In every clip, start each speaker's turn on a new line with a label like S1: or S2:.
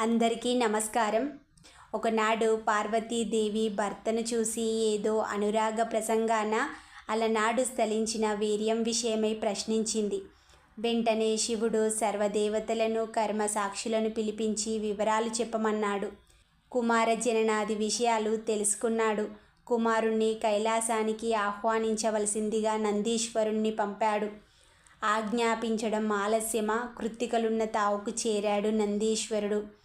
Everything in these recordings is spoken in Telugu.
S1: అందరికీ నమస్కారం. ఒకనాడు పార్వతీదేవి భర్తను చూసి ఏదో అనురాగ ప్రసంగాన అలనాడు స్థలించిన వీర్యం విషయమై ప్రశ్నించింది. వెంటనే శివుడు సర్వదేవతలను కర్మ సాక్షులను పిలిపించి వివరాలు చెప్పమన్నాడు. కుమార జననాది విషయాలు తెలుసుకున్నాడు. కుమారుణ్ణి కైలాసానికి ఆహ్వానించవలసిందిగా నందీశ్వరుణ్ణి పంపాడు. ఆజ్ఞాపించడం ఆలస్యమా? కృత్తికలున్న తావుకు చేరాడు నందీశ్వరుడు.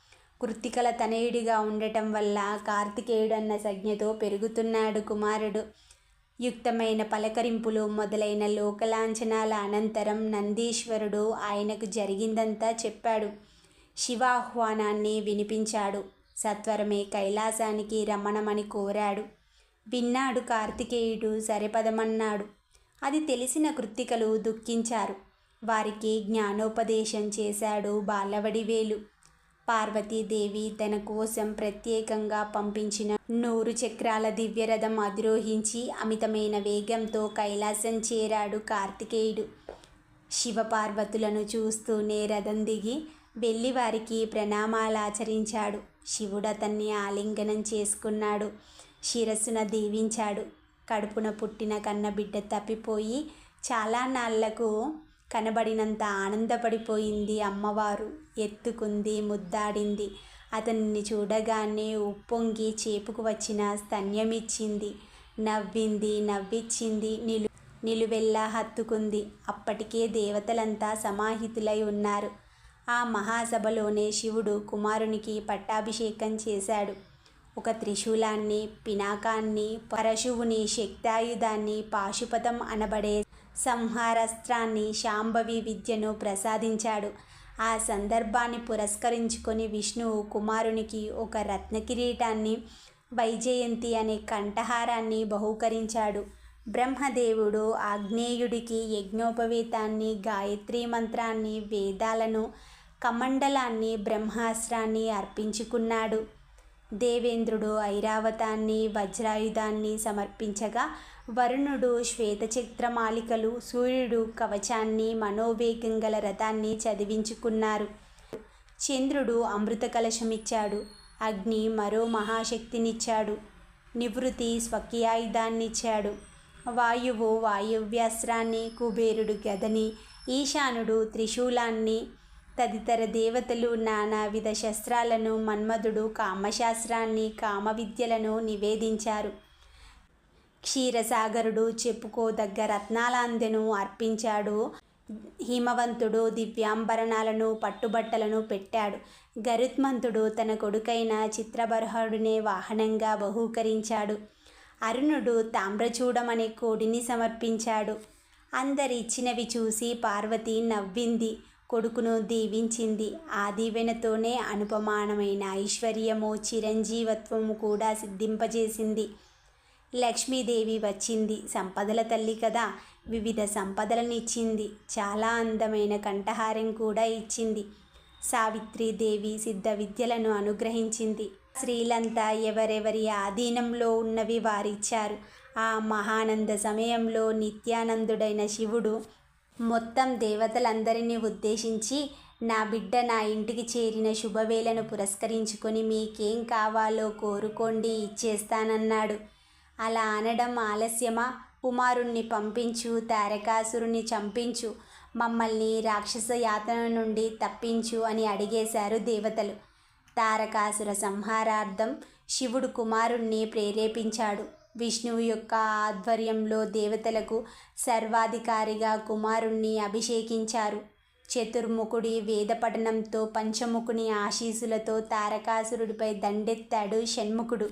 S1: కృత్తికల తనయుడిగా ఉండటం వల్ల కార్తికేయుడన్న సంజ్ఞతో పెరుగుతున్నాడు కుమారుడు. యుక్తమైన పలకరింపులు మొదలైన లోకలాంఛనాల అనంతరం నందీశ్వరుడు ఆయనకు జరిగిందంతా చెప్పాడు. శివాహ్వానాన్ని వినిపించాడు. సత్వరమే కైలాసానికి రమణమని కోరాడు. విన్నాడు కార్తికేయుడు సరిపదమన్నాడు. అది తెలిసిన కృత్తికలు దుఃఖించారు. వారికి జ్ఞానోపదేశం చేశాడు బాలవడివేలు. పార్వతీదేవి తన కోసం ప్రత్యేకంగా పంపించిన నూరు చక్రాల దివ్యరథం అధిరోహించి అమితమైన వేగంతో కైలాసం చేరాడు కార్తికేయుడు. శివపార్వతులను చూస్తూనే రథం దిగి వెళ్ళి వారికి ప్రణామాలాచరించాడు శివుడు అతన్ని ఆలింగనం చేసుకున్నాడు. శిరస్సున దీవించాడు. కడుపున పుట్టిన కన్నబిడ్డ తప్పిపోయి చాలా నాళ్ళకు కనబడినంత ఆనందపడిపోయింది అమ్మవారు. ఎత్తుకుంది ముద్దాడింది. అతన్ని చూడగానే ఉప్పొంగి చేపుకు వచ్చిన స్తన్యమిచ్చింది. నవ్వింది నవ్విచ్చింది. నిలు నిలువెల్లా హత్తుకుంది. అప్పటికే దేవతలంతా సమాహితులై ఉన్నారు. ఆ మహాసభలోనే శివుడు కుమారునికి పట్టాభిషేకం చేశాడు. ఒక త్రిశూలాన్ని పినాకాన్ని పరశువుని శక్తాయుధాన్ని పాశుపతం అనబడే సంహారస్త్రాన్ని శాంభవి విద్యను ప్రసాదించాడు. ఆ సందర్భాన్ని పురస్కరించుకొని విష్ణువు కుమారునికి ఒక రత్నకిరీటాన్ని వైజయంతి అనే కంఠహారాన్ని బహూకరించాడు. బ్రహ్మదేవుడు ఆగ్నేయుడికి యజ్ఞోపవేతాన్ని గాయత్రీ మంత్రాన్ని వేదాలను కమండలాన్ని బ్రహ్మాస్త్రాన్ని అర్పించుకున్నాడు. దేవేంద్రుడు ఐరావతాన్ని వజ్రాయుధాన్ని సమర్పించగా వరుణుడు శ్వేతచక్రమాలికలు సూర్యుడు కవచాన్ని మనోవేగం గల రథాన్ని చదివించుకున్నారు. చంద్రుడు అమృత కలశమిచ్చాడు అగ్ని మరో మహాశక్తినిచ్చాడు. నివృత్తి స్వకీయాయుధాన్నిచ్చాడు. వాయువు వాయువ్యాస్త్రాన్ని కుబేరుడు గదని ఈశానుడు త్రిశూలాన్ని తదితర దేవతలు నానావిధ శస్త్రాలను మన్మధుడు కామశాస్త్రాన్ని కామ విద్యలను నివేదించారు. క్షీరసాగరుడు చెప్పుకోదగ్గ రత్నాలాందెను అర్పించాడు. హిమవంతుడు దివ్యాంబరణాలను పట్టుబట్టలను పెట్టాడు. గరుత్మంతుడు తన కొడుకైన చిత్రబర్హుడినే వాహనంగా బహూకరించాడు. అరుణుడు తామ్రచూడమనే కోడిని సమర్పించాడు. అందరి ఇచ్చినవి చూసి పార్వతి నవ్వింది. కొడుకును దీవించింది. ఆ దీవెనతోనే అనుపమానమైన ఐశ్వర్యము చిరంజీవత్వము కూడా సిద్ధింపజేసింది. లక్ష్మీదేవి వచ్చింది. సంపదల తల్లి కదా. వివిధ సంపదలను ఇచ్చింది చాలా అందమైన కంఠహారం కూడా ఇచ్చింది. సావిత్రీదేవి సిద్ధ విద్యలను అనుగ్రహించింది. స్త్రీలంతా ఎవరెవరి ఆధీనంలో ఉన్నవి వారిచ్చారు. ఆ మహానంద సమయంలో నిత్యానందుడైన శివుడు మొత్తం దేవతలందరినీ ఉద్దేశించి నా బిడ్డ నా ఇంటికి చేరిన శుభవేళను పురస్కరించుకొని మీకేం కావాలో కోరుకోండి ఇచ్చేస్తానన్నాడు. అలా అనడం ఆలస్యమా? కుమారుణ్ణి పంపించు తారకాసురుని చంపించు మమ్మల్ని రాక్షస యాతన నుండి తప్పించు అని అడిగేశారు దేవతలు. తారకాసుర సంహారార్థం శివుడు కుమారుణ్ణి ప్రేరేపించాడు. విష్ణువు యొక్క ఆధ్వర్యంలో దేవతలకు సర్వాధికారిగా కుమారుణ్ణి అభిషేకించారు. చతుర్ముఖుడి వేదపఠనంతో పంచముఖుని ఆశీసులతో తారకాసురుడిపై దండెత్తాడు షణ్ముఖుడు.